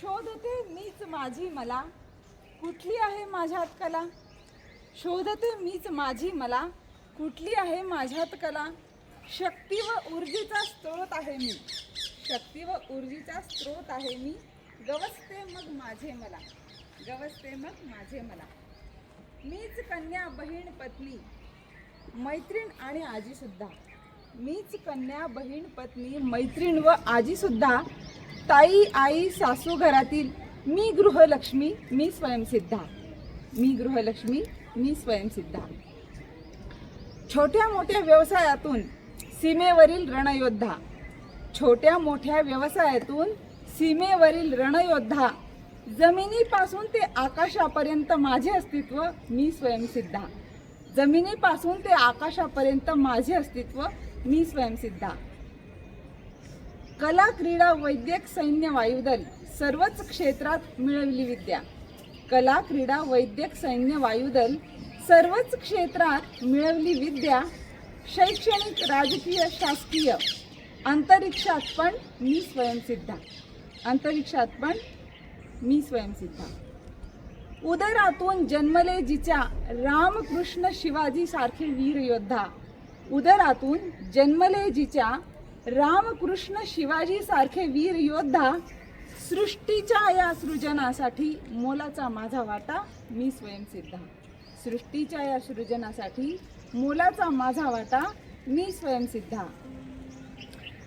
शोधते मीच माझी मला. कुठली आहे माझ्यात कला? शोधते मीच माझी मला. कुठली आहे माझ्यात कला? शक्ती व ऊर्जेचा स्रोत आहे मी. शक्ती व ऊर्जेचा स्रोत आहे मी. गवसते मग माझे मला. गवसते मग माझे मला. मीच कन्या बहीण पत्नी. मैत्रीण आणि आजीसुद्धा. मीच कन्या बहीण पत्नी मैत्रीण व आजीसुद्धा ताई आई सासू घरातील मी गृहलक्ष्मी मी स्वयंसिद्धा. मी गृहलक्ष्मी मी स्वयंसिद्धा. छोट्या मोठ्या व्यवसायातून सीमेवरील रणयोद्धा. छोट्या मोठ्या व्यवसायातून सीमेवरील रणयोद्धा. जमिनीपासून ते आकाशापर्यंत माझे अस्तित्व मी स्वयंसिद्धा. जमिनीपासून ते आकाशापर्यंत माझे अस्तित्व मी स्वयंसिद्धा. कला क्रीडा वैद्यक सैन्य वायुदल सर्वच क्षेत्रात मिळवली विद्या. कला क्रीडा वैद्यक सैन्य वायुदल सर्वच क्षेत्रात मिळवली विद्या शैक्षणिक राजकीय शासकीय. अंतरिक्षात पण मी स्वयंसिद्धा. अंतरिक्षात पण मी स्वयंसिद्धा. उदरातून जन्मले जिच्या रामकृष्ण शिवाजी सारखे वीर योद्धा उदरातून जन्मले जिच्या रामकृष्ण शिवाजी सारखे वीर योद्धा सृष्टीच्या या सृजनासाठी मोलाचा माझा वाटा मी स्वयंसिद्धा. सृष्टीच्या या सृजनासाठी मोलाचा माझा वाटा मी स्वयंसिद्धा.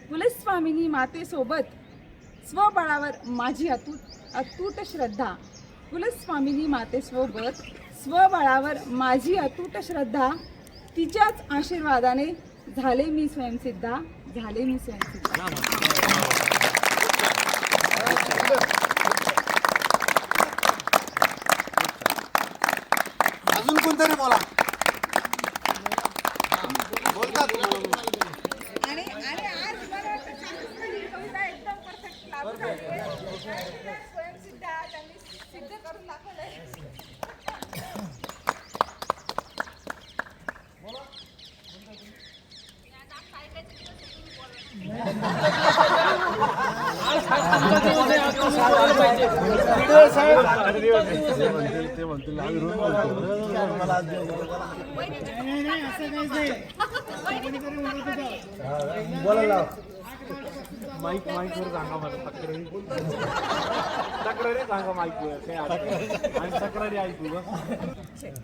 कुलस्वामिनी मातेसोबत स्वबळावर माझी अतूट अतूट श्रद्धा. कुलस्वामिनी मातेसोबत स्वबळावर माझी अतूट श्रद्धा तिच्याच आशीर्वादाने झाले मी स्वयंसिद्धा. झाले मी अजून कोणतरी बोला. बोलतात माईक माईक वर सांगा मला तक्रारी तक्रारी सांगा माईक वर काय तक्रारी ऐकू ग